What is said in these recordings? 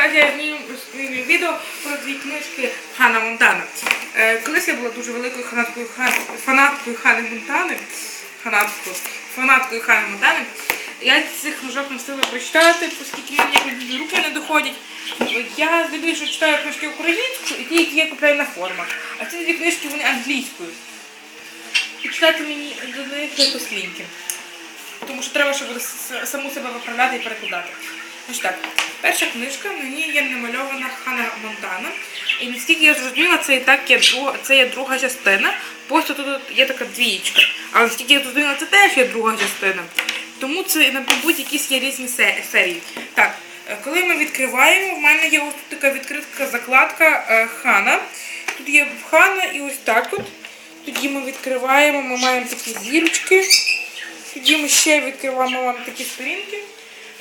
зараз я відео про дві книжки Хана Монтана. Е, колись я була дуже великою фанаткою, фанаткою Хани Монтани. Фанаткою, фанаткою Хани Монтани. Я цих книжок не встигла прочитати, оскільки мені руки не доходять. Я здебільшого читаю книжки українською і ті, які я купляю на формах. А ці дві книжки вони англійською. І читати мені до них якось ліньки. Тому що треба, щоб саму себе виправляти і перекладати. Ось так. Перша книжка на ній є намальована Хана Монтана. І наскільки я зрозуміла, це і так є друга, це є друга частина. Просто тут є така двієчка. Але наскільки я зрозуміла, це теж є друга частина. Тому це, мабуть, якісь є різні серії. Так, е, коли ми відкриваємо, в мене є ось тут така відкритка закладка е, Хана. Тут є Хана і ось так от. Тоді ми відкриваємо, ми маємо такі зірочки. Тоді ми ще відкриваємо вам такі сторінки.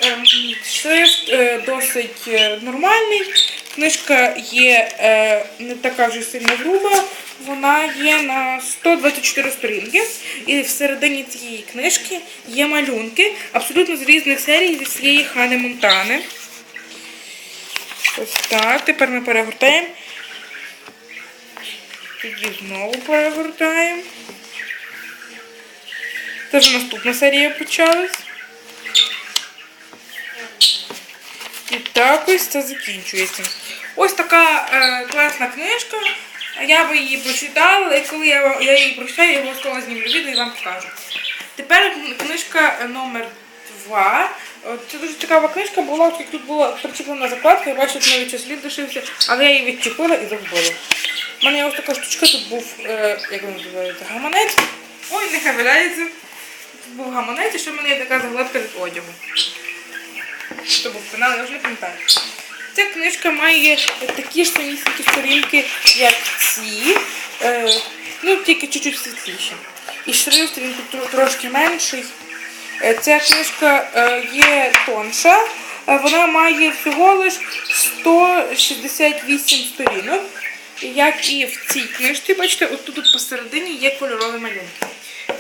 Ем, Шрифт е, досить е, нормальний. Книжка є е, не така вже сильно груба. Вона є на 124 сторінки. І всередині цієї книжки є малюнки абсолютно з різних серій зі всієї Хани Монтани. Ось так. Тепер ми перегортаємо. Тоді знову перегортаємо. Це вже наступна серія почалась. І так ось це закінчується. Ось така е, класна книжка. Я би її прочитала, і коли я, я її прочитаю, я обов'язково знімлю відео і вам покажу. Тепер книжка номер 2. Це дуже цікава книжка була, оскільки тут була причеплена закладка, я бачу, що навіть слід лишився, але я її відчепила і загубила. У мене ось така штучка, тут був, е, як він називається, гаманець. Ой, нехай валяється. Тут був гаманець, і ще в мене є така загладка від одягу. Що був пенал, я вже не пам'ятаю. Ця книжка має такі ж самісінькі сторінки, як ці, е, ну тільки чуть-чуть світліші. І шрифт він тут трошки менший. Е, Ця книжка е, є тонша, е, вона має всього лиш 168 сторінок. Як і в цій книжці, бачите, от тут от посередині є кольорові малюнки.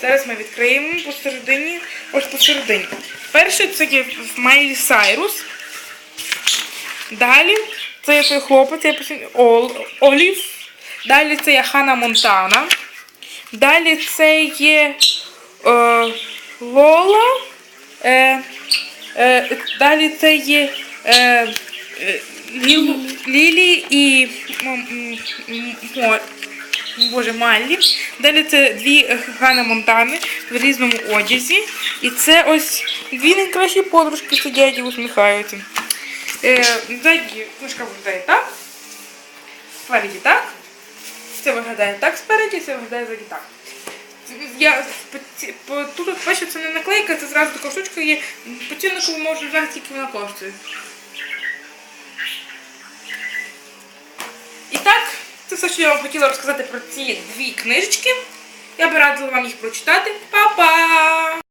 Зараз ми відкриємо посередині, ось посередині. Перше це є Майлі Сайрус. Далі це є той хлопець, я постійно- Ол, Олів. Далі це є Хана Монтана. Далі це є е, Лола. Е, е, далі це є е, е, Лілі і Боже, Маллі. Далі це дві Хана Монтани в різному одязі. І це ось дві найкращі подружки сидять і усміхаються. Е, ззаді книжка виглядає так. Спереді так. Це виглядає так спереді, це виглядає ззаді так. Я тут бачу, це не наклейка, це зразу така штучка є. По ціннику ви можете знати, скільки вона коштує. І так, це все, що я вам хотіла розказати про ці дві книжечки. Я би радила вам їх прочитати. Па-па!